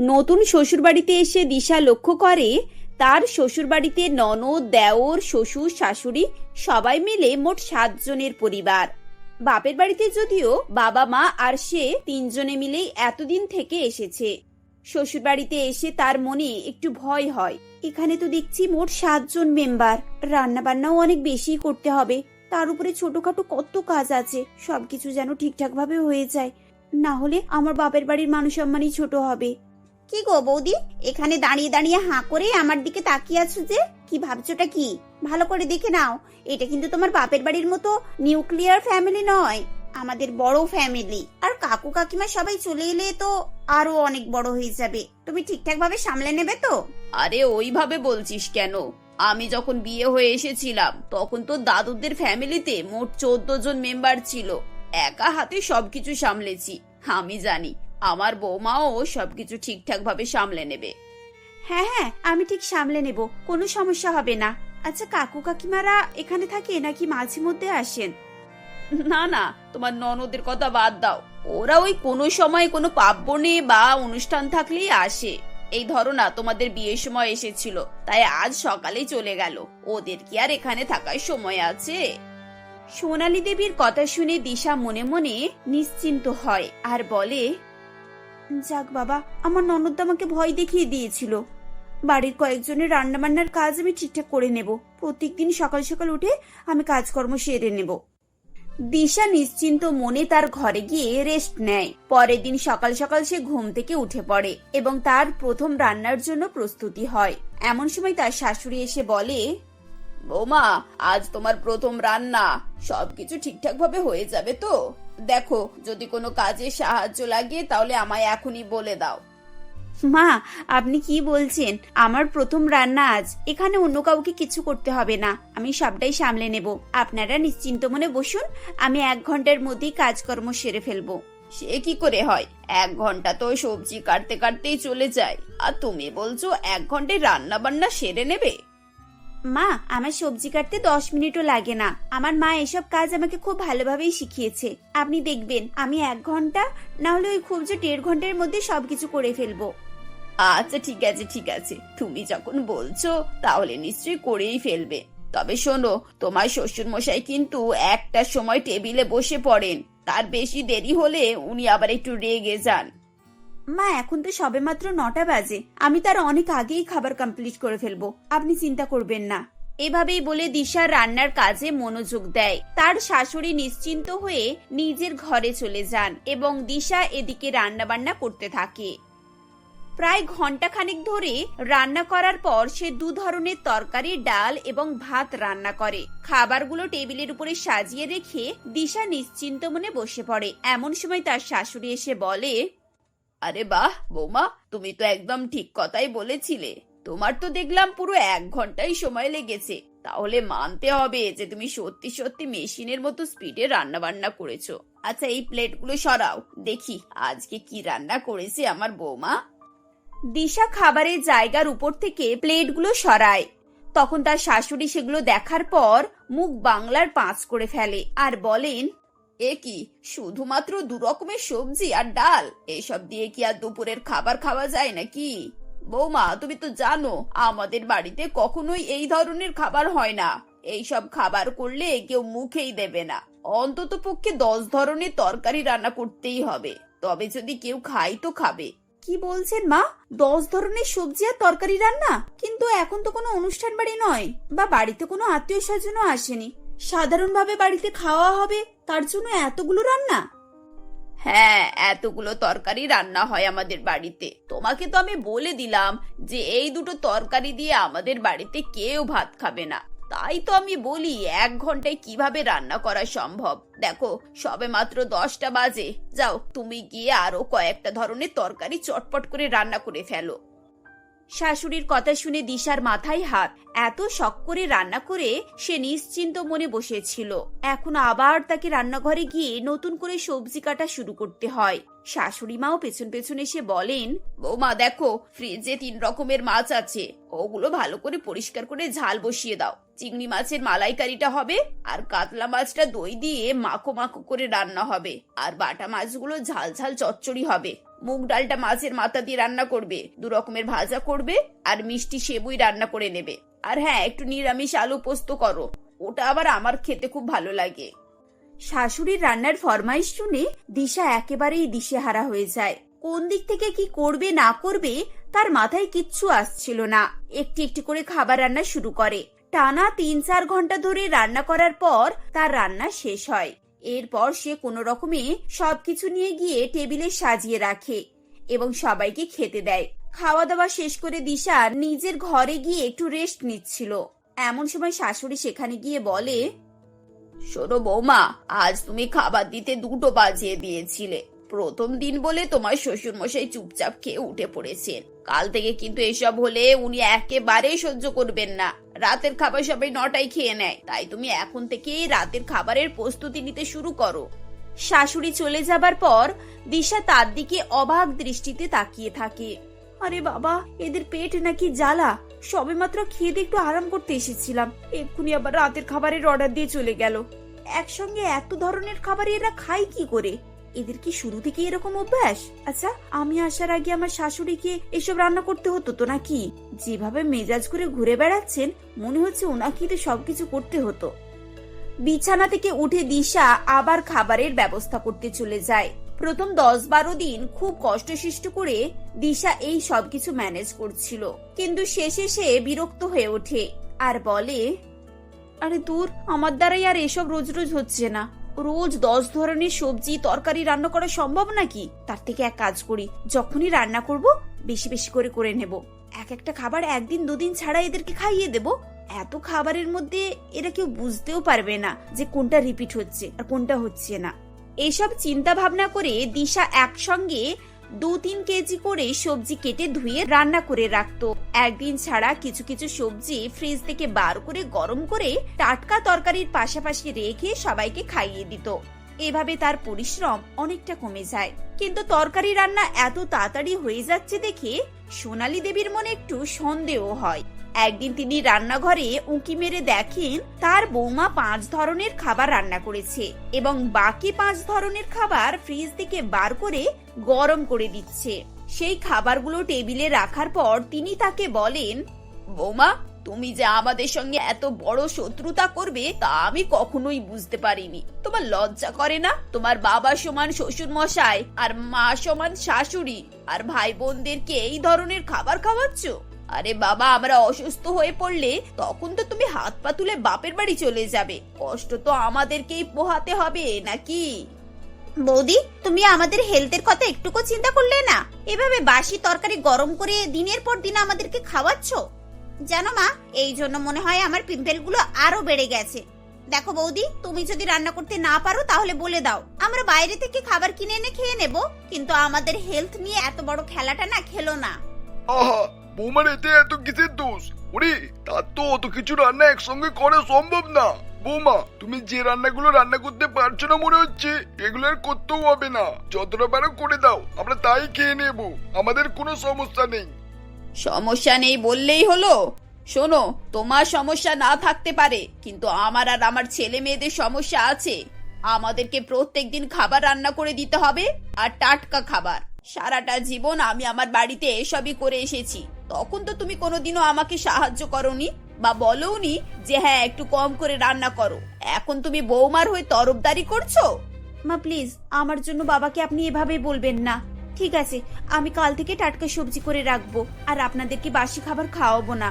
নতুন শ্বশুরবাড়িতে এসে দিশা লক্ষ্য করে, তার শ্বশুরবাড়িতে ননদ, দেওর, শ্বশুর, শাশুড়ি সবাই মিলে মোট সাতজনের পরিবার। বাপের বাড়িতে যদিও বাবা, মা আর সে তিনজনে মিলেই এতদিন থেকে এসেছে। শ্বশুরবাড়িতে এসে তার মনে একটু ভয় হয়। এখানে তো দেখছি মোট সাতজন মেম্বার। রান্না বান্নাও অনেক বেশি করতে হবে। তার উপরে ছোটখাটো কত কাজ আছে, সবকিছু যেন ঠিকঠাক ভাবে হয়ে যায়। না হলে আমার বাপের বাড়ির মানুষ সম্মানই ছোট হবে। কি গো বৌদি? এখানে দাঁড়িয়ে দাঁড়িয়ে হাঁ করে আমার দিকে তাকিয়ে আছো যে? কি ভাবছোটা কি? ভালো করে দেখে নাও। এটা কিন্তু তোমার বাপের বাড়ির মতো নিউক্লিয়ার ফ্যামিলি নয়, আমাদের বড় ফ্যামিলি। আর কাকু কাকিমা সবাই চলে এলে তো আরও অনেক বড় হয়ে যাবে। তুমি ঠিকঠাক ভাবে সামলে নেবে তো? আরে ওইভাবে বলছিস কেন? আমি যখন বিয়ে হয়ে এসেছিলাম, তখন তো দাদুদের ফ্যামিলিতে মোট চোদ্দ জন মেম্বার ছিল। একা হাতে সবকিছু সামলেছি, আমি জানি। আমার বৌমাও সবকিছু ঠিকঠাক ভাবে সামলে নেবে। হ্যাঁ হ্যাঁ আমি ঠিক সামলে নেব কোনো সমস্যা হবে না। আচ্ছা কাকু কাকিমারা এখানে থাকে নাকি মাঝে মধ্যে আসেন? না না তোমার ননদের কথা বাদ দাও। ওরা ওই কোনো সময় কোনো পার্বণে বা অনুষ্ঠান থাকলেই আসে। এই ধরো না তোমাদের বিয়ের সময় এসেছিল তাই আজ সকালেই চলে গেল। ওদের কি আর এখানে থাকার সময় আছে? সোনালী দেবীর কথা শুনে দিশা মনে মনে নিশ্চিন্ত হয় আর বলে যাক বাবা, আমার ননদ আমাকে ভয় দেখিয়ে দিয়েছিল। বাড়ির কয়েকজনের রান্নাবান্নার কাজ আমি ঠিকঠাক করে নেব। প্রত্যেকদিন সকাল সকাল উঠে আমি কাজকর্ম সেরে নেব। দিশা নিশ্চিন্ত মনে তার ঘরে গিয়ে রেস্ট নেয়। পরের দিন সকাল সকাল সে ঘুম থেকে উঠে পড়ে এবং তার প্রথম রান্নার জন্য প্রস্তুতি হয়। এমন সময় তার শাশুড়ি এসে বলে, বৌমা, আজ তোমার প্রথম রান্না। সবকিছু ঠিকঠাক ভাবে হয়ে যাবে তো? দেখো যদি কোনো কাজে সাহায্য লাগে তাহলে আমায় এখনই বলে দাও। মা আপনি কি বলছেন? আমার প্রথম রান্না আজ। এখানে অন্য কাউকে কিছু করতে হবে না। আমি সবটাই সামলে নেব। আপনারা নিশ্চিন্ত মনে বসুন। আমি এক ঘণ্টার মধ্যেই কাজকর্ম সেরে ফেলব। সে কি করে হয়? এক ঘণ্টা তো সবজি কাটতে কাটতেই চলে যায়। আর তুমি বলছো এক ঘন্টায় রান্না বান্না সেরে নেবে? মা, আমার সবজি কাটতে দশ মিনিটও লাগে না। আমার মা এসব কাজ আমাকে খুব ভালোভাবেই শিখিয়েছে। আপনি দেখবেন, আমি এক ঘণ্টা না হলে ওই খুব যে দেড় ঘণ্টার মধ্যে সবকিছু করে ফেলব। আচ্ছা ঠিক আছে ঠিক আছে। তুমি যখন বলছো, তাহলে নিশ্চয়ই করেই ফেলবে। তবে শোনো, তোমার শ্বশুর মশাই কিন্তু একটার সময় টেবিলে বসে পড়েন। তার বেশি দেরি হলে উনি আবার একটু রেগে যান। মা, এখন তো সবে মাত্র নটা বাজে। আমি তার অনেক আগেই খাবার কমপ্লিট করে ফেলব। আপনি চিন্তা করবেন না। এভাবেই বলে দিশা রান্নার কাজে মনোযোগ দেয়। তার শাশুড়ি নিশ্চিন্ত হয়ে নিজের ঘরে চলে যান এবং দিশা এদিকে রান্না বান্না করতে থাকে। প্রায় ঘন্টাখানেক ধরে রান্না করার পর সে দু ধরনের তরকারি, ডাল এবং ভাত রান্না করে। খাবারগুলো টেবিলের উপরে সাজিয়ে রেখে দিশা নিশ্চিন্ত মনে বসে পড়ে। এমন সময় তার শাশুড়ি এসে বলে আরে বাহ, বৌমা, তুমি তো একদম ঠিক কথাই বলেছিলে। তোমার তো দেখলাম পুরো এক ঘন্টাই সময় লেগেছে। তাহলে মানতে হবে যে তুমি সত্যি সত্যি মেশিনের মতো স্পিডে রান্না বান্না করেছ। আচ্ছা এই প্লেটগুলো সরাও, দেখি আজকে কি রান্না করেছে আমার বৌমা। দিশা খাবারের জায়গার উপর থেকে প্লেটগুলো সরায়। তখন তার শাশুড়ি সেগুলো দেখার পর মুখ বাংলার পাঁচ করে ফেলে আর বলেন এ কি? শুধুমাত্র দু রকমের সবজি আর ডাল? এসব দিয়ে কি আর দুপুরের খাবার খাওয়া যায় নাকি? বৌমা, তুমি তো জানো, আমাদের বাড়িতে কখনোই এই ধরনের খাবার হয় না। এইসব খাবার করলে কেউ মুখেই দেবে না। অন্তত পক্ষে দশ ধরনের তরকারি রান্না করতেই হবে। তবে যদি কেউ খায় তো খাবে। কি বলছেন মা? দশ ধরনের সবজি আর তরকারি রান্না? কিন্তু এখন তো কোনো অনুষ্ঠান বাড়ি নয়, বা বাড়িতে কোনো আত্মীয় স্বজনও আসেনি। সাধারণভাবে বাড়িতে খাওয়া হবে, তার জন্য এতগুলো রান্না? হ্যাঁ এতগুলো তরকারি রান্না হয় আমাদের বাড়িতে। তোমাকে তো আমি বলে দিলাম যে এই দুটো তরকারি দিয়ে আমাদের বাড়িতে কেউ ভাত খাবে না। তাই তো আমি বলি, এক ঘন্টায় কীভাবে রান্না করা সম্ভব? দেখো, সবে মাত্র দশটা বাজে। যাও, তুমি গিয়ে আরও কয়েকটা ধরনের তরকারি চটপট করে রান্না করে ফেলো। শাশুড়ির কথা শুনে দিশার মাথায় হাত। এত শখ করে রান্না করে সে নিশ্চিন্ত মনে বসেছিল। এখন আবার তাকে রান্নাঘরে গিয়ে নতুন করে সবজি কাটা শুরু করতে হয়। শাশুড়ি মাও পেছন পেছন এসে বলেন, বৌমা, দেখো, ফ্রিজে তিন রকমের মাছ আছে। ওগুলো ভালো করে পরিষ্কার করে ঝাল বসিয়ে দাও। চিংড়ি মাছের মালাইকারিটা হবে আর কাতলা মাছটা দই দিয়ে মাখো মাখো করে রান্না হবে। আর বাটা মাছগুলো ঝাল ঝাল চচ্চড়ি হবে। মুগ ডালটা মাছের মাথা দিয়ে রান্না করবে, দু রকমের ভাজা করবে আর মিষ্টি সেবুই রান্না করে নেবে। আর হ্যাঁ একটু নিরামিষ আলু পোস্ত করো। ওটা আবার আমার খেতে খুব ভালো লাগে। শাশুড়ির রান্নার ফরমাইশ শুনে দিশা একেবারেই দিশেহারা হয়ে যায়। কোন দিক থেকে কি করবে, না করবে, তার মাথায় কিচ্ছু আসছিল না। একটি একটি করে খাবার রান্না শুরু করে। টানা তিন চার ঘণ্টা ধরে রান্না করার পর তার রান্না শেষ হয়। এরপর সে কোনো রকমে সবকিছু নিয়ে গিয়ে টেবিলে সাজিয়ে রাখে এবং সবাইকে খেতে দেয়। খাওয়া দাওয়া শেষ করে দিশা নিজের ঘরে গিয়ে একটু রেস্ট নিচ্ছিল। এমন সময় শাশুড়ি সেখানে গিয়ে বলে শোনো বৌমা, আজ তুমি খাবার দিতে দুটো বাজিয়ে দিয়েছিলে। প্রথম দিন বলে তোমার শ্বশুর মশাই চুপচাপ খেয়ে উঠে পড়েছেন। কাল থেকে কিন্তু এসব হলে উনি একেবারেই সহ্য করবেন না। রাতের খাবার সবাই নটায় খেয়ে নেয়, তাই তুমি এখন থেকেই রাতের খাবারের প্রস্তুতি নিতে শুরু করো। শাশুড়ি চলে যাবার পর দিশা তার দিকে অবাক দৃষ্টিতে তাকিয়ে থাকে। আরে বাবা, এদের পেট নাকি জ্বালা। সবেমাত্র খেয়ে দিয়ে একটু আরাম করতে এসেছিলাম। এক্ষুনি আবার রাতের খাবারের অর্ডার দিয়ে চলে গেল। একসঙ্গে এত ধরনের খাবার এরা খায় কি করে? এদের কি শুরু থেকে এরকম অভ্যাস? আচ্ছা আমি আসার আগে আমার শাশুড়িকে এসব রান্না করতে হতো তো নাকি? যেভাবে মেজাজ করে ঘুরে বেড়াচ্ছেন, মনে হচ্ছে ওনাকেই তো সবকিছু করতে হতো। বিছানা থেকে উঠে দিশা আবার খাবারের ব্যবস্থা করতে চলে যায়। প্রথম দশ বারো দিন খুব কষ্টসিষ্ট করে দিশা এই সবকিছু ম্যানেজ করছিল। কিন্তু শেষে সে বিরক্ত হয়ে ওঠে আর বলে, আরে দূর, আমার দ্বারাই আর এসব রোজ রোজ হচ্ছে না। রোজ দশ ধরনের সবজি, তরকারি রান্না করা সম্ভব নাকি? তার থেকে এক কাজ করি, যখনই রান্না করব, বেশি বেশি করে করে নেব। এক একটা খাবার একদিন দুদিন ছাড়া এদেরকে খাইয়ে দেব। এত খাবারের মধ্যে এরা কেউ বুঝতেও পারবে না যে কোনটা রিপিট হচ্ছে আর কোনটা হচ্ছে না। এইসব চিন্তা ভাবনা করে দিশা একসঙ্গে দু তিন কেজি করে সবজি কেটে ধুয়ে রান্না করে রাখতো। একদিন ছাড়া কিছু কিছু সবজি ফ্রিজ থেকে বার করে গরম করে টাটকা তরকারির পাশাপাশি রেখে সবাইকে খাইয়ে দিত। এভাবে তার পরিশ্রম অনেকটা কমে যায়। কিন্তু তরকারি রান্না এত তাড়াতাড়ি হয়ে যাচ্ছে দেখে সোনালী দেবীর মনে একটু সন্দেহ হয়। একদিন তিনি রান্নাঘরে উঁকি মেরে দেখেন তার বৌমা পাঁচ ধরনের খাবার রান্না করেছে এবং বাকি পাঁচ ধরনের খাবার ফ্রিজ থেকে বার করে গরম করে দিচ্ছে। সেই খাবারগুলো টেবিলে রাখার পর তিনি তাকে বলেন, বৌমা, তুমি যে আমাদের সঙ্গে এত বড় শত্রুতা করবে তা আমি কখনোই বুঝতে পারিনি। তোমার লজ্জা করে না? তোমার বাবা সমান শ্বশুর মশাই আর মা সমান শাশুড়ি। আর ভাই বোনদেরকে এই ধরনের খাবার খাওয়াচ্ছ? আরে বাবা আমরা অসুস্থ হয়ে পড়লে তখন তো তুমি হাত পা তুলে বাপের বাড়ি চলে যাবে। কষ্ট তো আমাদেরকেই পোহাতে হবে নাকি? বৌদি তুমি আমাদের হেলথের কথা একটুকু চিন্তা করলে না? এভাবে বাসি তরকারি গরম করে দিনের পর দিন আমাদেরকে খাওয়াচ্ছ? জানো মা এই জন্য মনে হয় আমার পিম্পেলগুলো আরও বেড়ে গেছে। দেখো বৌদি তুমি যদি রান্না করতে না পারো তাহলে বলে দাও। আমরা বাইরে থেকে খাবার কিনে এনে খেয়ে নেব কিন্তু আমাদের হেলথ নিয়ে এত বড় খেলাটা না খেলো না। বৌমার এতে এত কিসের দোষ? ওরে, তার তো অত কিছু রান্না একসঙ্গে করা সম্ভব না। বৌমা, তুমি যে রান্নাগুলো রান্না করতে পারছ না মনে হচ্ছে, এগুলো আর করতেও হবে না। যতটা পারো করে দাও, আমরা তাই খেয়ে নেব। আমাদের কোনো সমস্যা নেই। সমস্যা নেই বললেই হলো। শোনো, তোমার সমস্যা না থাকতে পারে, কিন্তু আমার আর আমার ছেলে মেয়েদের সমস্যা আছে। আমাদেরকে প্রত্যেকদিন খাবার রান্না করে দিতে হবে, আর টাটকা খাবার। সারাটা জীবন আমি আমার বাড়িতে এসবই করে এসেছি। তখন তো তুমি কোনোদিনও আমাকে সাহায্য করনি বা বলোনি যে হ্যাঁ একটু কম করে রান্না করো। এখন তুমি বৌমার হয়ে তরফদারি করছ? মা, প্লিজ, আমার জন্য বাবাকে আপনি এভাবে বলবেন না। ঠিক আছে, আমি কাল থেকে টাটকা সবজি করে রাখব আর আপনাদেরকে বাসি খাবার খাওয়াবো না।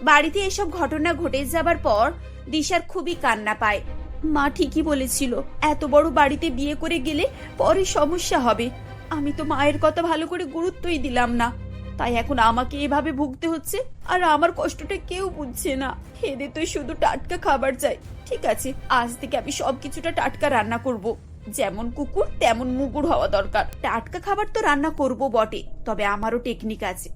বাড়িতে এসব ঘটনা ঘটে যাবার পর দিশার খুবই কান্না পায়। মা ঠিকই বলেছিল, এত বড় বাড়িতে বিয়ে করে গেলে পরে সমস্যা হবে। আমি তো মায়ের কথা ভালো করে গুরুত্বই দিলাম না। তাই এখন আমাকে এভাবে ভুগতে হচ্ছে, আর আমার কষ্টটা কেউ বুঝছে না। এদের তো শুধু টাটকা খাবার চাই। ঠিক আছে, আজ থেকে আমি সবকিছুটা টাটকা রান্না করব। যেমন কুকুর, তেমন মুগুর হওয়া দরকার। টাটকা খাবার তো রান্না করব বটে, তবে আমারও টেকনিক আছে।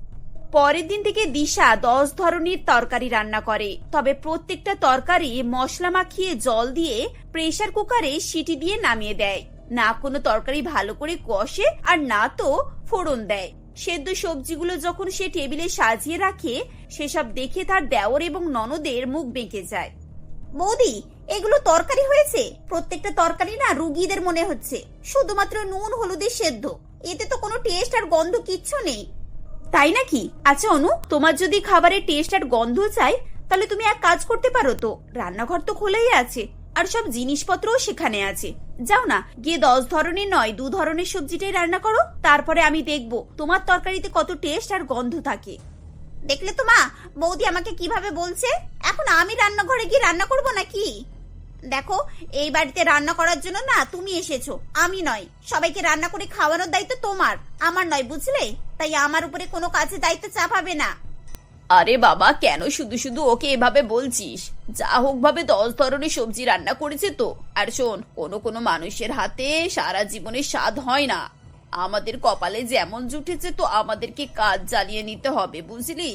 পরের দিন থেকে দিশা দশ ধরনের তরকারি রান্না করে। তবে প্রত্যেকটা তরকারি মশলা মাখিয়ে জল দিয়ে প্রেশার কুকারে সিটি দিয়ে নামিয়ে দেয়। না কোনো তরকারি ভালো করে কষে, আর না তো ফোড়ন দেয়। সেদ্ধ সবজিগুলো যখন সে টেবিলে সাজিয়ে রাখে, সেসব দেখে তার দেওর এবং ননদের মুখ বেঁকে যায়। বৌদি, এগুলো তরকারি হয়েছে? প্রত্যেকটা তরকারি না রুগীদের মনে হচ্ছে। শুধুমাত্র নুন, হলুদে সেদ্ধ। এতে তো কোনো টেস্ট আর গন্ধ কিচ্ছু নেই। তাই নাকি? আচ্ছা অনু, তোমার যদি খাবারের টেস্ট আর গন্ধ চাই, তাহলে তুমি এক কাজ করতে পারো তো। রান্নাঘর তো খোলাই আছে, আর সব জিনিসপত্রও সেখানে আছে। যাও না, গিয়ে দশ ধরনের নয়, দু ধরনের সবজিটাই রান্না করো, তারপরে আমি দেখব তোমার তরকারিতে কত টেস্ট আর গন্ধ থাকে। দেখলে তো মা, বৌদি আমাকে কীভাবে বলছে? এখন আমি রান্নাঘরে গিয়ে রান্না করব নাকি? দেখো, এই বাড়িতে রান্না করার জন্য না তুমি এসেছ, আমি নয়। সবাইকে রান্না করে খাওয়ানোর দায়িত্ব তোমার, আমার নয়, বুঝলে? তাই আমার উপরে কোনো কাজে দায়িত্ব চাপাবে না। আরে বাবা কেন শুধু শুধু ওকে এভাবে বলছিস? যা হোক ভাবে দশ ধরনের সবজি রান্না করেছে তো। আর শোন কোনো কোনো মানুষের হাতে সারা জীবনে স্বাদ হয় না। আমাদের কপালে যেমন জুটেছে তো আমাদেরকে কাজ জ্বালিয়ে নিতে হবে বুঝলি?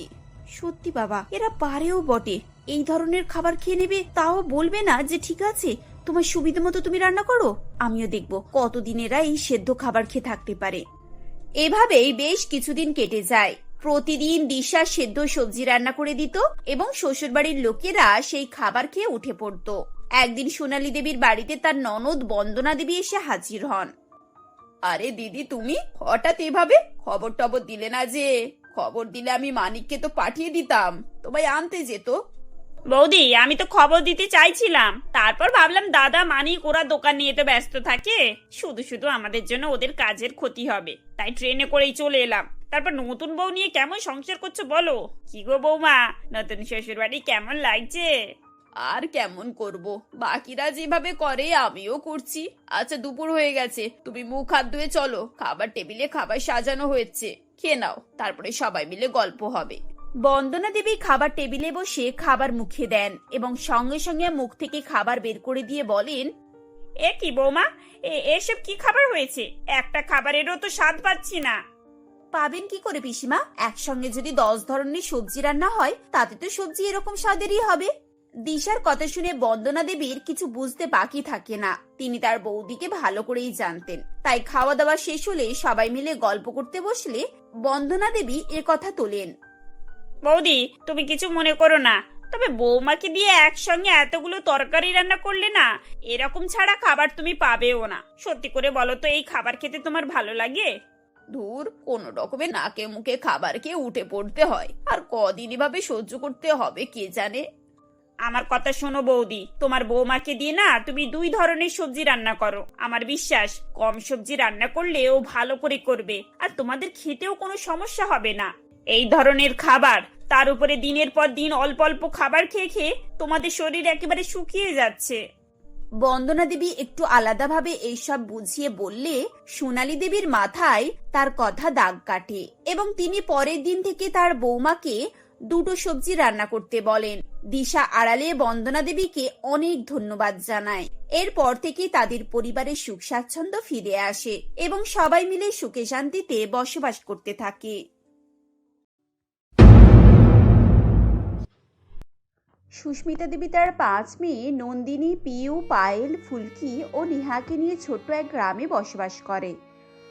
সত্যি বাবা এরা পারেও বটে। এই ধরনের খাবার খেয়ে নেবে তাও বলবে না যে ঠিক আছে তোমার সুবিধা মতো তুমি রান্না করো। আমিও দেখব কতদিন এরা এই সেদ্ধ খাবার খেয়ে থাকতে পারে। এভাবেই বেশ কিছুদিন কেটে যায়। প্রতিদিন দিশা সেদ্ধ সবজি রান্না করে দিত এবং শ্বশুরবাড়ির লোকেরা সেই খাবার খেয়ে উঠে পড়তো। একদিন সোনালী দেবীর বাড়িতে তার ননদ বন্দনা দেবী এসে হাজির হন। আরে দিদি, তুমি? হঠাৎ এভাবে খবর টবর দিলে না যে? খবর দিলে আমি মানিককে তো পাঠিয়ে দিতাম, তোমায় আনতে যেত। বৌদি, আমি তো খবর দিতে চাইছিলাম। তারপর ভাবলাম দাদা মানিক ওরা দোকান নিয়ে তো ব্যস্ত থাকে। শুধু শুধু আমাদের জন্য ওদের কাজের ক্ষতি হবে। তাই ট্রেনে করেই চলে এলাম। তারপর নতুন বউ নিয়ে কেমন সংসার করছ বলো? কি গো বৌমা, নতুন শ্বশুর বাড়ি কেমন লাগছে? আর কেমন করব? বাকিরা যেভাবে করে, আমিও করছি। আচ্ছা দুপুর হয়ে গেছে। তুমি মুখ হাত ধুয়ে চলো। খাবার টেবিলে খাবার সাজানো হয়েছে। খেয়ে নাও। তারপরে সবাই মিলে গল্প হবে। বন্দনা দেবী খাবার টেবিলে বসে খাবার মুখে দেন এবং সঙ্গে সঙ্গে মুখ থেকে খাবার বের করে দিয়ে বলেন এ কি বৌমা? এ- এসব কি খাবার হয়েছে? একটা খাবারেরও তো স্বাদ পাচ্ছি না। পাবেন কি করে পিসিমা? একসঙ্গে যদি দশ ধরনের সবজি রান্না হয় তাতে তো সবজি এরকম স্বাদেরই হবে। দিশার কথা শুনে বন্দনা দেবীর কিছু বুঝতে বাকি থাকে না। তিনি তার বৌদিকে ভালো করেই জানতেন। তাই খাওয়া দাওয়া শেষ হলে সবাই মিলে গল্প করতে বসলে বন্দনা দেবী এ কথা তোলেন। বৌদি তুমি কিছু মনে করো না। তবে বৌমাকে দিয়ে একসঙ্গে এতগুলো তরকারি রান্না করলে না এরকম ছাড়া খাবার তুমি পাবেও না। সত্যি করে বলো তো এই খাবার খেতে তোমার ভালো লাগে? ধুর কোন রকমে নাকে মুখে খাবার খেয়ে উঠে পড়তে হয়। আর কদিনই ভাবে সহ্য করতে হবে কে জানে? আমার কথা শোনো বৌদি তোমার বৌমাকে দিয়ে না তুমি দুই ধরনের সবজি রান্না করো। আমার বিশ্বাস কম সবজি রান্না করলে ও ভালো করে করবে। আর তোমাদের খেতেও কোনো সমস্যা হবে না। এই ধরনের খাবার, তার উপরে দিনের পর দিন অল্প অল্প খাবার খেয়ে খেয়ে তোমাদের শরীর একেবারে শুকিয়ে যাচ্ছে। বন্দনা দেবী একটু আলাদাভাবে এইসব বুঝিয়ে বললে, সোনালী দেবীর মাথায় তার কথা দাগ কাটে এবং তিনি পরের দিন থেকে তার বৌমাকে দুটো সবজি রান্না করতে বলেন। দিশা আড়ালে বন্দনা দেবীকে অনেক ধন্যবাদ জানায়। এরপর থেকে তাদের পরিবারের সুখ স্বাচ্ছন্দ্য ফিরে আসে এবং সবাই মিলে সুখে শান্তিতে বসবাস করতে থাকে। সুস্মিতা দেবী তার পাঁচ মেয়ে নন্দিনী, পিউ, পায়েল, ফুলকি ও নিহাকে নিয়ে ছোট্ট এক গ্রামে বসবাস করে।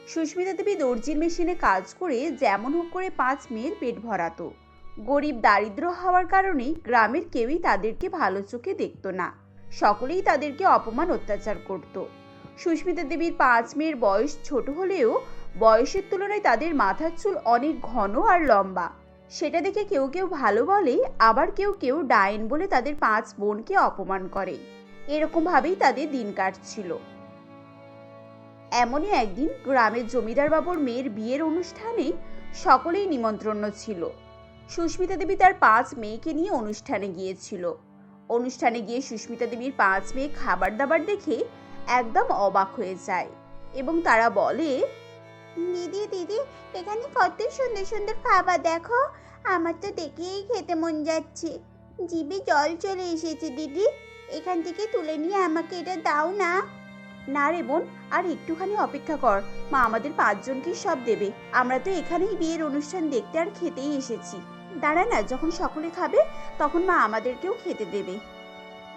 সুস্মিতা দেবী দর্জির মেশিনে কাজ করে যেমন হোক করে পাঁচ মেয়ের পেট ভরাতো। গরিব দারিদ্র হওয়ার কারণে গ্রামের কেউই তাদেরকে ভালো চোখে দেখতো না। সকলেই তাদেরকে অপমান, অত্যাচার করত। সুস্মিতা দেবীর পাঁচ মেয়ের বয়স ছোট হলেও বয়সের তুলনায় তাদের মাথার চুল অনেক ঘন আর লম্বা। সেটা দেখে কেউ কেউ ভালো বলে, আবার কেউ কেউ ডাইন বলে তাদের পাঁচ বোনকে অপমান করে। এরকম ভাবেই তাদের দিন কাটছিল। এমনই একদিন গ্রামের জমিদার বাবুর মেয়ের বিয়ের অনুষ্ঠানে সকলেই নিমন্ত্রণ ছিল। সুস্মিতা দেবী তার পাঁচ মেয়েকে নিয়ে অনুষ্ঠানে গিয়েছিল। অনুষ্ঠানে গিয়ে সুস্মিতা দেবীর পাঁচ মেয়ে খাবার দাবার দেখে একদম অবাক হয়ে যায় এবং তারা বলে দিদি দিদি, এখানে কত সুন্দর সুন্দর খাবার, দেখো। আমার তো দেখেই খেতে মন যাচ্ছে। জিভে জল চলে এসেছে, দিদি। এখান থেকে তুলে নিয়ে আমাকে এটা দাও না। না রে বোন, আর একটুখানি অপেক্ষা কর। মা আমাদের পাঁচজনকে সব দেবে। আমরা তো এখানেই বিয়ের অনুষ্ঠান দেখতে আর খেতেই এসেছি। দাঁড়া না, যখন সকলে খাবে, তখন মা আমাদেরকেও খেতে দেবে।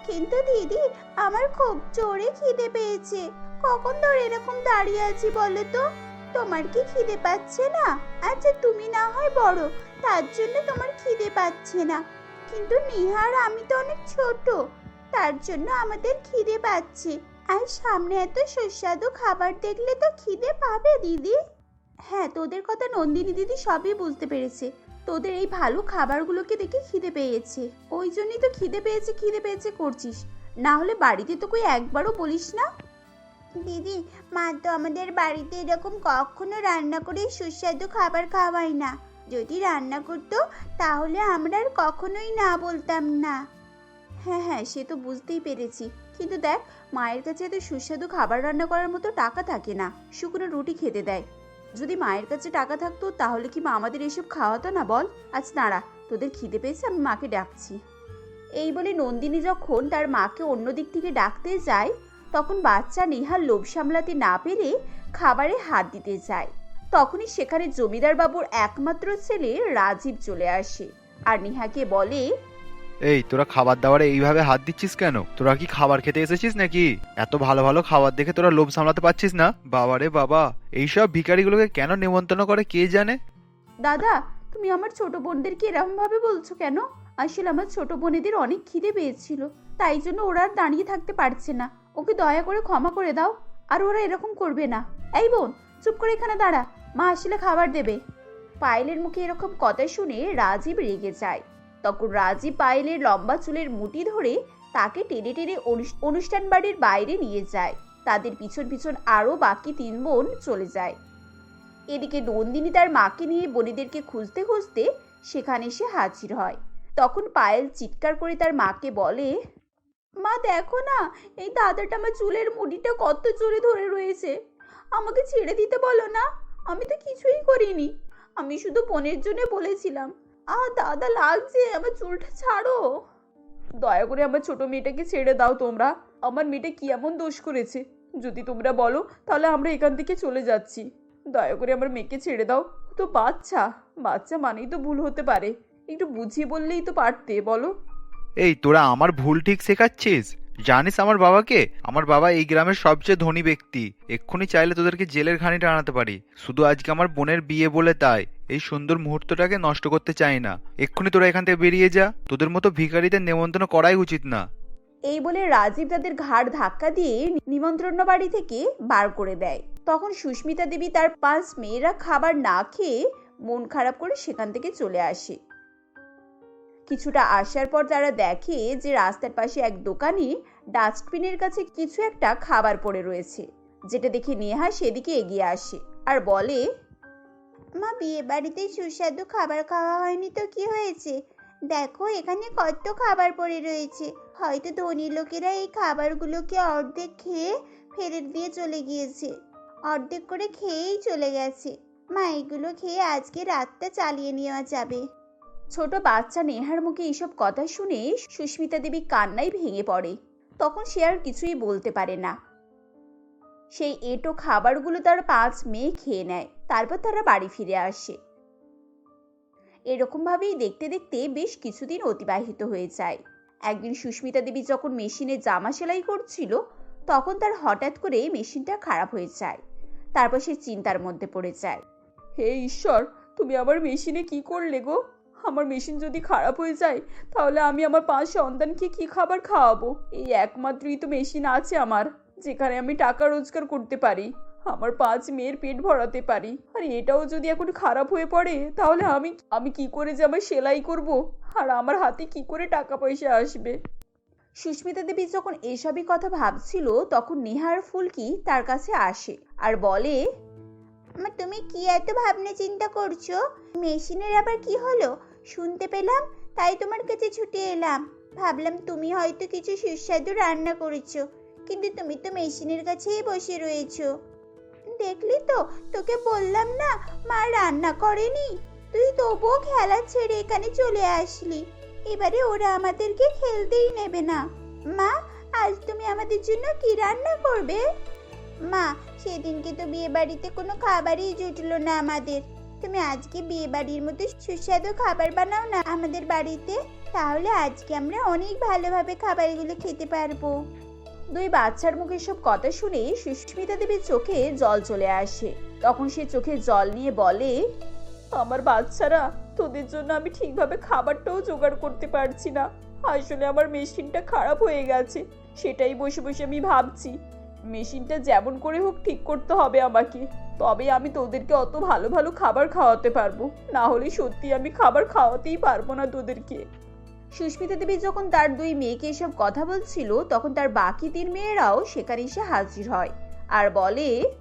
কিন্তু দিদি, আমার খুব জোরে খিদে পেয়েছে। কখন ধরে এরকম দাঁড়িয়ে আছি বলো তো? তোমার কি খিদে পাচ্ছে না? আচ্ছা তুমি না হয় বড়, তার জন্য তোমার খিদে পাচ্ছে না। কিন্তু নিহার আমি তো অনেক ছোট, তার জন্য আমাদের খিদে পাচ্ছে। আর সামনে এত সুস্বাদু খাবার দেখলে তো খিদে পাবে, দিদি? হ্যাঁ তোদের কথা নন্দিনী দিদি সবই বুঝতে পেরেছে। তোদের এই ভালো খাবারগুলোকে দেখে খিদে পেয়েছে। ওই জন্যই তো খিদে পেয়েছে খিদে পেয়েছে করছিস। না হলে বাড়িতে তো কই একবারও বলিস না? দিদি, মা তো আমাদের বাড়িতে এরকম কখনো রান্না করে সুস্বাদু খাবার খাওয়াই না। যদি রান্না করতো, তাহলে আমরা আর কখনোই না বলতাম না। হ্যাঁ হ্যাঁ সে তো বুঝতেই পেরেছি। কিন্তু দেখ, মায়ের কাছে এত সুস্বাদু খাবার রান্না করার মতো টাকা থাকে না। শুকনো রুটি খেতে দেয়। যদি মায়ের কাছে টাকা থাকতো, তাহলে কি মা আমাদের এসব খাওয়াতো না বল? আজ দাঁড়া, তোদের খিদে পেয়েছে, আমি মাকে ডাকছি। এই বলে নন্দিনী যখন তার মাকে অন্য দিক থেকে ডাকতে যায় তখন বাচ্চা নেহার লোভ সামলাতে না পেরে খাবারে হাত দিতে যায়। তখনই সেখানে জমিদার বাবুর একমাত্র ছেলে রাজীব চলে আসে আর নেহাকে বলে এই তোরা খাবার দাবারে এইভাবে হাত দিচ্ছিস কেন? তোরা কি খাবার খেতে এসেছিস নাকি? এত ভালো ভালো খাবার দেখে তোরা লোভ সামলাতে পারছিস না? বাবারে বাবা এইসব ভিখারিগুলোকে কেন নিমন্ত্রণ করে কে জানে? দাদা তুমি আমার ছোট বোনদেরকে এরকম ভাবে বলছো কেন? আসলে আমার ছোট বোনেদের অনেক খিদে পেয়েছিল তাই জন্য ওরা আর দাঁড়িয়ে থাকতে পারছে না। ওকে দয়া করে ক্ষমা করে দাও, আর ওরা এরকম করবে না। এই বোন, চুপ করে এখানে দাঁড়া, মা আসলে খাবার দেবে। পায়েলের মুখে এরকম কথা শুনে রাজীব রেগে যায়। তখন রাজীব পায়েলের লম্বা চুলের মুটি ধরে তাকে টেনে টেনে অনুষ- অনুষ্ঠান বাড়ির বাইরে নিয়ে যায়। তাদের পিছন পিছন আরও বাকি তিন বোন চলে যায়। এদিকে নন্দিনী তার মাকে নিয়ে বোনেদেরকে খুঁজতে খুঁজতে সেখানে সে হাজির হয়। তখন পায়েল চিৎকার করে তার মাকে বলে মা, দেখো না, এই দাদাটা আমার চুলের মুড়িটা কত জোরে ধরে রয়েছে। আমাকে ছেড়ে দিতে বলো না, আমি তো কিছুই করিনি। আমি শুধু বোনের জন্য বলেছিলাম, আ, দাদা, লাগছে, আমার চুলটা ছাড়ো। দয়া করে আমার ছোট মেয়েটাকে ছেড়ে দাও তোমরা। আমার মেয়েটা কি এমন দোষ করেছে? যদি তোমরা বলো, তাহলে আমরা এখান থেকে চলে যাচ্ছি। দয়া করে আমার মেয়েকে ছেড়ে দাও। তো বাচ্চা বাচ্চা মানেই তো ভুল হতে পারে। একটু বুঝিয়ে বললেই তো পারতে, বলো। এই, তোরা আমার ভুল ঠিক শেখাচ্ছিস? জানিস আমার বাবাকে? আমার বাবা এই গ্রামের সবচেয়ে ধনী ব্যক্তি। এক্ষুনি চাইলে তোদেরকে জেলের ঘানিটা আনাতে পারি। শুধু আজকে আমার বোনের বিয়ে বলে তাই। এই সুন্দর মুহূর্তটাকে নষ্ট করতে চাই না। এক্ষুনি তোরা এখান থেকে বেরিয়ে যা। তোদের মতো ভিখারিদের নেমন্তন্ন করাই উচিত না। এই বলে রাজীব তাদের ঘাড় ধাক্কা দিয়ে নিমন্ত্রণ বাড়ি থেকে বার করে দেয়। তখন সুস্মিতা দেবী তার পাঁচ মেয়েরা খাবার না খেয়ে মন খারাপ করে সেখান থেকে চলে আসে। কিছুটা আসার পর তারা দেখে যে রাস্তার পাশে এক দোকানে ডাস্টবিনের কাছে কিছু একটা খাবার পড়ে রয়েছে। যেটা দেখে নেহা সেদিকে এগিয়ে আসে আর বলে, মা বিয়ে বাড়িতে সুস্বাদু খাবার খাওয়া হয়নি তো কি হয়েছে? দেখো, এখানে কত খাবার পড়ে রয়েছে। হয়তো ধনী লোকেরা এই খাবারগুলোকে অর্ধেক খেয়ে ফেরত দিয়ে চলে গিয়েছে। অর্ধেক করে খেয়েই চলে গেছে। মা, এগুলো খেয়ে আজকে রাতটা চালিয়ে নেওয়া যাবে। ছোট বাচ্চা নেহার মুখে এইসব কথা শুনে সুস্মিতা দেবী কান্নায় ভেঙে পড়ে। তখন সে আর কিছুই বলতে পারে না। সেই এঁটো খাবারগুলো তার পাঁচ মেয়ে খেয়ে নেয়, তারপর তারা বাড়ি ফিরে আসে। এরকমভাবেই দেখতে দেখতে বেশ কিছুদিন অতিবাহিত হয়ে যায়। একদিন সুস্মিতা দেবী যখন মেশিনে জামা সেলাই করছিল, তখন তার হঠাৎ করে মেশিনটা খারাপ হয়ে যায়। তারপর সে চিন্তার মধ্যে পড়ে যায়। হে ঈশ্বর, তুমি আমার মেশিনে কি করলে গো? আমার মেশিন যদি খারাপ হয়ে যায়, তাহলে আমি আমার পাঁচ সন্তানকে কি খাবার খাওয়াবো? এই একমাত্রই তো মেশিন আছে আমার, যেখানে আমি টাকা রোজগার করতে পারি, আমার পাঁচ মেয়ের পেট ভরাতে পারি। আর এটাও যদি এখন খারাপ হয়ে পড়ে, তাহলে আমি আমি কি করে যে আমার সেলাই করব? আর আমার হাতে কি করে টাকা পয়সা আসবে? সুস্মিতা দেবী যখন এসবই কথা ভাবছিল, তখন নেহার ফুলকি তার কাছে আসে আর বলে তুমি কি এত ভাবনা চিন্তা করছ? মেশিনের আবার কি হলো? শুনতে পেলাম, তাই তোমার কাছে ছুটে এলাম। ভাবলাম তুমি হয়তো কিছু সুস্বাদু রান্না করেছ, কিন্তু তুমি তো মেশিনের কাছেই বসে রয়েছো। দেখলি তো, তোকে বললাম না, মা রান্না করেনি। তুই তবুও খেলা ছেড়ে এখানে চলে আসলি। এবারে ওরা আমাদেরকে খেলতেই নেবে না। মা, আজ তুমি আমাদের জন্য কি রান্না করবে? মা, সেদিনকে তো বিয়ে বাড়িতে কোনো খাবারই জুটলো না আমাদের। তুমি আজকে বিয়ে বাড়ির মতো সুস্বাদু খাবার বানাও না আমাদের বাড়িতে, তাহলে আজকে আমরা অনেক ভালোভাবে খাবারগুলো খেতে পারব। দুই বাচ্চার মুখে সব কথা শুনে সুস্মিতা দেবীর চোখে জল চলে আসে। তখন সে চোখে জল নিয়ে বলে, আমার বাচ্চারা, তোদের জন্য আমি ঠিকভাবে খাবারটাও জোগাড় করতে পারছি না। আসলে আমার মেশিনটা খারাপ হয়ে গেছে, সেটাই বসে বসে আমি ভাবছি। মেশিনটা যেমন করে হোক ঠিক করতে হবে আমাকে। তবে আমি তোদেরকে অত ভালো ভালো খাবার খাওয়াতে পারব। না হলে সত্যি আমি খাবার খাওয়াতেই পারব না তোদেরকে। সুস্মিতা দেবী যখন তার দুই মেয়েকে এসব কথা বলছিল, তখন তার বাকি তিন মেয়েরাও সেখানে এসে হাজির হয় আর বলে,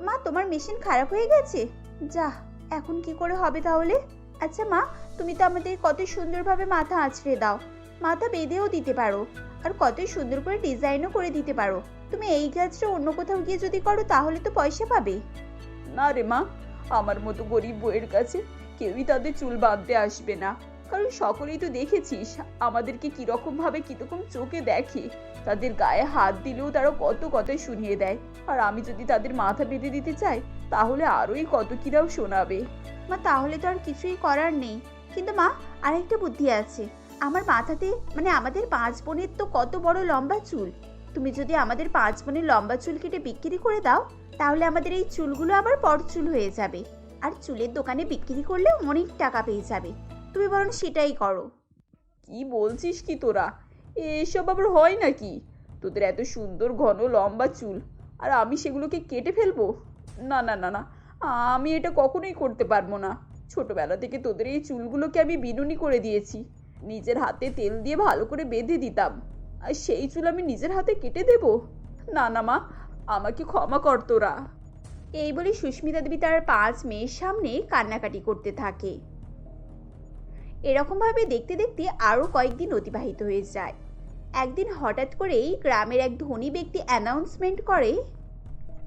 মা, তোমার মেশিন খারাপ হয়ে গেছে? যা, এখন কি করে হবে তাহলে? আচ্ছা মা, তুমি তো আমাদের কত সুন্দরভাবে মাথা আঁচড়ে দাও। মাথা বেঁধেও দিতে পারো। আর কত সুন্দর করে ডিজাইনও করে দিতে পারো। তুমি এই কাজটা অন্য কোথাও গিয়ে যদি করো তাহলে তো পয়সা পাবে না রে মা আমার মতো গরিব বইয়ের কাছে কেউই তাদের চুল বাঁধতে আসবে না। কারণ সকলেই তো দেখেছিস আমাদেরকে কীরকম ভাবে কীরকম চোখে দেখে তাদের গায়ে হাত দিলেও তারা কত কথাই শুনিয়ে দেয়। আর আমি যদি তাদের মাথা বেঁধে দিতে চাই তাহলে আরোই কত কিরাও শোনাবে। মা তাহলে তো আর কিছুই করার নেই। কিন্তু মা আরেকটা বুদ্ধি আছে। আমার মাথাতে মানে আমাদের পাঁচ বোনের তো কত বড় লম্বা চুল। তুমি যদি আমাদের পাঁচ বোনের লম্বা চুল কেটে বিক্রি করে দাও, তাহলে আমাদের এই চুলগুলো আবার পরচুল হয়ে যাবে। আর চুলের দোকানে বিক্রি করলে অনেক টাকা পেয়ে যাবে। তুমি বরং সেটাই করো। কি বলছিস কি তোরা? এসব আবার হয় নাকি? তোদের এত সুন্দর ঘন লম্বা চুল, আর আমি সেগুলোকে কেটে ফেলব? না না না না, আমি এটা কখনোই করতে পারব না। ছোটবেলা থেকে তোদের এই চুলগুলোকে আমি বিনুনি করে দিয়েছি। নিজের হাতে তেল দিয়ে ভালো করে বেঁধে দিতাম। আর সেই চুল আমি নিজের হাতে কেটে দেব? না না, মা, আমাকে ক্ষমা কর তোরা। এই বলে সুস্মিতা দেবী তার পাঁচ মেয়ের সামনে কান্নাকাটি করতে থাকে। এরকমভাবে দেখতে দেখতে আরও কয়েকদিন অতিবাহিত হয়ে যায়। একদিন হঠাৎ করেই গ্রামের এক ধনী ব্যক্তি অ্যানাউন্সমেন্ট করে,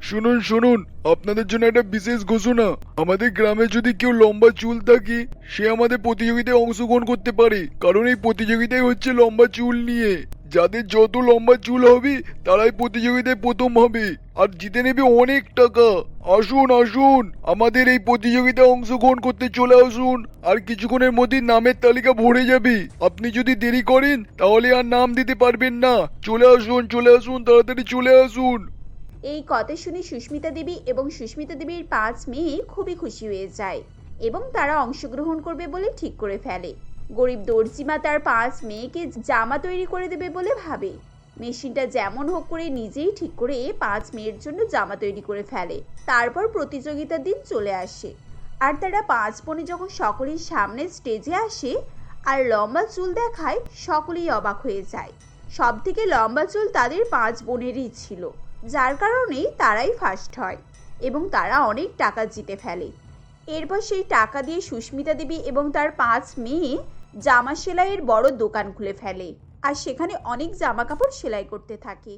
শুনুন শুনুন, আপনাদের জন্য একটা বিশেষ ঘোষণা। আমাদের গ্রামে যদি কেউ লম্বা চুল থাকে, সে আমাদের প্রতিযোগিতায় অংশগ্রহণ করতে পারে। কারণ এই প্রতিযোগিতায় হচ্ছে লম্বা চুল নিয়ে। যাদের যত লম্বা চুল হবে, তারাই প্রতিযোগিতায় প্রথম হবে। আর জিতে নেবে অনেক টাকা। আসুন আসুন, আমাদের এই প্রতিযোগিতায় অংশগ্রহণ করতে চলে আসুন। আর কিছুক্ষণের মধ্যে নামের তালিকা ভরে যাবে। আপনি যদি দেরি করেন, তাহলে আর নাম দিতে পারবেন না। চলে আসুন চলে আসুন, তাড়াতাড়ি চলে আসুন। এই কথা শুনে সুস্মিতা দেবী এবং সুস্মিতা দেবীর পাঁচ মেয়ে খুবই খুশি হয়ে যায় এবং তারা অংশগ্রহণ করবে বলে ঠিক করে ফেলে। গরিব দর্জিমা তার পাঁচ মেয়েকে জামা তৈরি করে দেবে বলে ভাবে। মেশিনটা যেমন হোক করে নিজেই ঠিক করে পাঁচ মেয়ের জন্য জামা তৈরি করে ফেলে। তারপর প্রতিযোগিতার দিন চলে আসে। আর তারা পাঁচ বোনে যখন সকলের সামনে স্টেজে আসে, আর লম্বা চুল দেখায়, সকলেই অবাক হয়ে যায়। সব থেকে লম্বা চুল তাদের পাঁচ বোনেরই ছিল, যার কারণেই তারাই ফার্স্ট হয় এবং তারা অনেক টাকা জিতে ফেলে। এরপর সেই টাকা দিয়ে সুস্মিতা দেবী এবং তার পাঁচ মেয়ে জামা সেলাইয়ের বড় দোকান খুলে ফেলে। আর সেখানে অনেক জামা কাপড় সেলাই করতে থাকে।